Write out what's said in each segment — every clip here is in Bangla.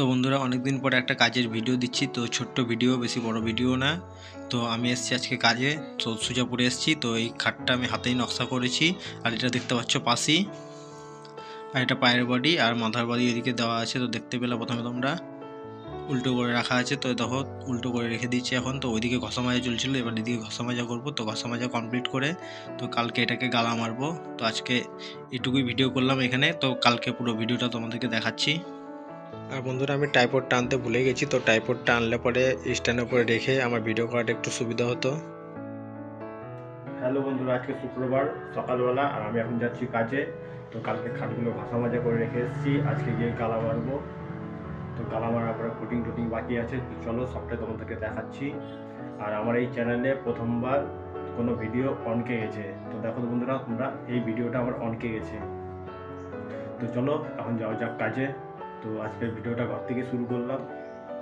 তো বন্ধুরা, অনেকদিন পরে একটা কাজের ভিডিও দিচ্ছি, তো ছোট্ট ভিডিও বেশি বড় ভিডিও না। তো আমি এসেছি আজকে কাজে, তো সুজাপুরে এসেছি, তো এই খাটটা আমি হাতেই নকশা করেছি, আর এটা দেখতে পাচ্ছ পাশি আর এটা পায়ের বডি আর মাথার বডি এদিকে দেওয়া আছে, তো দেখতে পেলে প্রথমে তোমরা। উল্টো করে রাখা আছে, তো দেখো, উল্টো করে রেখে দিচ্ছি এখন, তো ওইদিকে ঘষা মাজা চলছিল, এবার এদিকে ঘষা মাজা করব, তো ঘষা মাজা কমপ্লিট করে, তো কালকে এটাকে গালা মারবো। তো আজকে এটুকুই ভিডিও করলাম এখানে, তো কালকে পুরো ভিডিওটা তোমাদেরকে দেখাচ্ছি। আর বন্ধুরা, আমি টাইপড টানতে ভুলে গেছি, তো টাইপড টানলে পরে স্ট্যান্ডের উপরে রেখে আমার ভিডিও করাটা একটু সুবিধা হতো। হ্যালো বন্ধুরা, আজকে শুক্রবার, সকালবেলা, আর আমি এখন যাচ্ছি কাজে। তো কালকে খাটগুলো ঘষা মাজা করে রেখে এসেছি, আজকে গিয়ে গালা মারবো। তো গালা মারার পরে ফুটিং টুটিং বাকি আছে, তো চলো সবটাই তোমাদেরকে দেখাচ্ছি। আর আমার এই চ্যানেলে প্রথমবার কোনো ভিডিও অনকে গেছে। তো দেখো বন্ধুরা, তোমরা, এই ভিডিওটা আমার অনকে গেছে। তো চলো, এখন যাওয়া যাক কাজে। তো আজকের ভিডিওটা ঘর থেকে শুরু করলাম।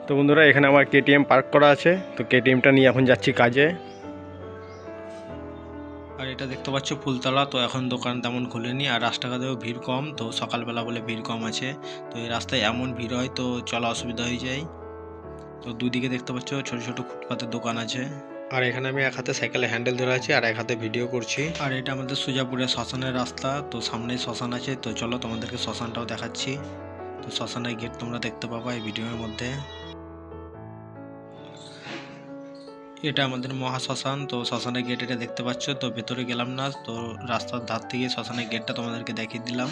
তো বন্ধুরা এখানে আমার কেটিএম পার্ক করা আছে। তো কেটিএমটা নিয়ে এখন যাচ্ছি কাজে। আর এটা দেখতে পাচ্ছ ফুলতলা তো এখন দোকান তেমন খুলেনি। আর রাস্তাঘাটেও ভিড় কম তো সকালবেলা বলে ভিড় কম আছে। তো এই রাস্তায় এমন ভিড় হয় তো চলা অসুবিধা হয়ে যায়। তো দুদিকে দেখতে পাচ্ছ ছোট ছোট ফুটপাতের দোকান আছে। আর এখানে আমি এক হাতে সাইকেলে হ্যান্ডেল ধরে আছি আর এক হাতে ভিডিও করছি। আর এটা আমাদের সুজাপুরের শ্মশানের রাস্তা তো সামনেই শ্মশান আছে। তো চলো তোমাদেরকে শ্মশানটাও দেখাচ্ছি। তো শ্মশানের গেট তোমরা দেখতে পাবা এই ভিডিওর মধ্যে। এটা আমাদের মহা শ্মশান, তো শ্মশানের গেট এটা দেখতে পাচ্ছ, তো ভেতরে গেলাম না, তো রাস্তার ধার থেকে শ্মশানের গেটটা তোমাদেরকে দেখিয়ে দিলাম।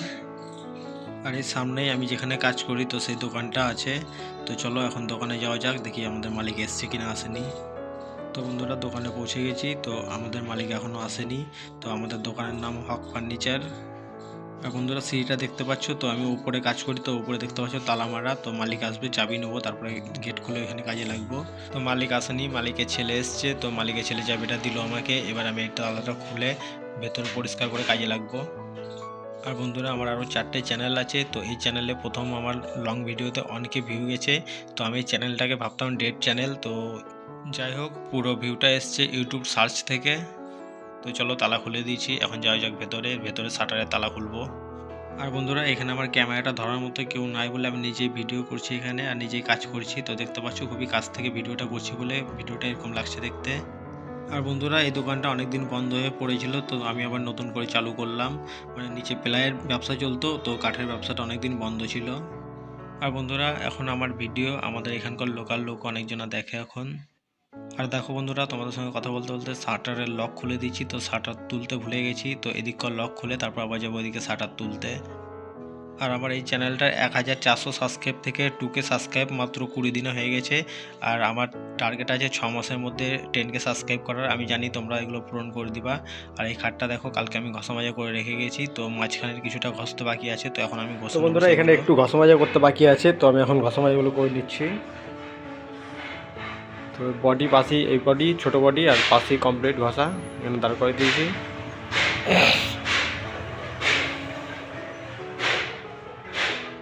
আর এর সামনেই আমি যেখানে কাজ করি, তো সেই দোকানটা আছে। তো চলো এখন দোকানে যাওয়া যাক, দেখি আমাদের মালিক এসছে কিনা আসেনি। তো বন্ধুরা, দোকানে পৌঁছে গেছি, তো আমাদের মালিক এখনও আসেনি। তো আমাদের দোকানের নাম হক ফার্নিচার। বন্ধুরা, সিঁড়িটা দেখতে পাচ্ছ? তো আমি উপরে কাজ করি, তো উপরে দেখতে পাচ্ছ তালা মারা। তো মালিক আসবে, চাবি নেব, তারপরে গেট খুলে এখানে কাজে লাগবো। তো মালিক আসেনি, মালিকের ছেলে এসছে, তো মালিকের ছেলে চাবিটা দিল আমাকে। এবার আমি একটা তালাটা খুলে ভেতরে পরিষ্কার করে কাজে লাগবো। আর বন্ধুরা, আমার আরও চারটে চ্যানেল আছে, তো এই চ্যানেলে প্রথম আমার লং ভিডিওতে অনেকে ভিউ গেছে। তো আমি এই চ্যানেলটাকে ভাবতাম ডেড চ্যানেল তো যাই হোক, পুরো ভিউটা এসছে ইউটিউব সার্চ থেকে। তো চলো তালা খুলে দিয়েছি, এখন যাওয়া যাক ভেতরে ভেতরে শাটারের তালা খুলবো। আর বন্ধুরা, এখানে আমার ক্যামেরাটা ধরার মতো কেউ নাই বলে আমি নিজেই ভিডিও করছি এখানে আর নিজেই কাজ করছি। তো দেখতে পাচ্ছ খুবই কাছ থেকে ভিডিওটা করছি বলে ভিডিওটা এরকম লাগছে দেখতে। আর বন্ধুরা, এই দোকানটা অনেক দিন বন্ধ হয়ে পড়েছিল, তো আমি আবার নতুন করে চালু করলাম। মানে নিচে প্লাইয়ের ব্যবসা চলতো, তো কাঠের ব্যবসাটা অনেক দিন বন্ধ ছিল। আর বন্ধুরা, এখন আমার ভিডিও আমাদের এখানকার লোকাল লোক অনেকজনা দেখে এখন। আর দেখো বন্ধুরা তোমাদের সঙ্গে কথা বলতে বলতে শাটারের লক খুলে দিচ্ছি তো শাটার তুলতে ভুলে গেছি তো এদিককার লক খুলে তারপর আবার যাব ওইদিকে শাটার তুলতে। আর আমার এই চ্যানেলটার এক হাজার চারশো সাবস্ক্রাইব থেকে টুকে সাবস্ক্রাইব মাত্র কুড়ি দিনে হয়ে গেছে আর আমার টার্গেট আছে ছ মাসের মধ্যে টেনকে সাবস্ক্রাইব করার আমি জানি তোমরা এগুলো পূরণ করে দিবা। আর এই খাটটা দেখো কালকে আমি ঘষা মাজা করে রেখে গেছি তো মাঝখানের কিছুটা ঘষতে বাকি আছে তো এখন আমি বন্ধুরা এখানে একটু ঘষা মাজা করতে বাকি আছে তো আমি এখন ঘষা মাজাগুলো করে নিচ্ছি। তো বডি পাশি, এই বডি ছোট বডি আর পাশি কমপ্লিট ঘষা, এখানে দাঁড় করে দিয়েছি।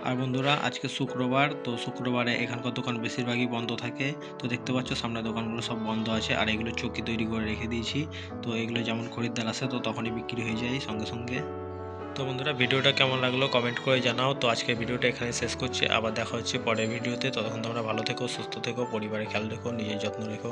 আর বন্ধুরা, আজকে শুক্রবার, তো শুক্রবারে এখানকার দোকান বেশিরভাগই বন্ধ থাকে। তো দেখতে পাচ্ছ, সামনে দোকানগুলো সব বন্ধ আছে, আর এগুলো চৌকি তৈরি করে রেখে দিয়েছি। তো এগুলো যেমন খরিদ্দার আসে, তো তখনই বিক্রি হয়ে যায় সঙ্গে সঙ্গে। তো বন্ধুরা, ভিডিওটা কেমন লাগল কমেন্ট করে জানাও। তো আজকে ভিডিওটা এখানে শেষ করছি। আবার দেখা হচ্ছে পরের ভিডিওতে। ততক্ষণ তোমরা ভালো থেকো, সুস্থ থেকো, পরিবারের খেয়াল রেখো, নিজের যত্ন রেখো।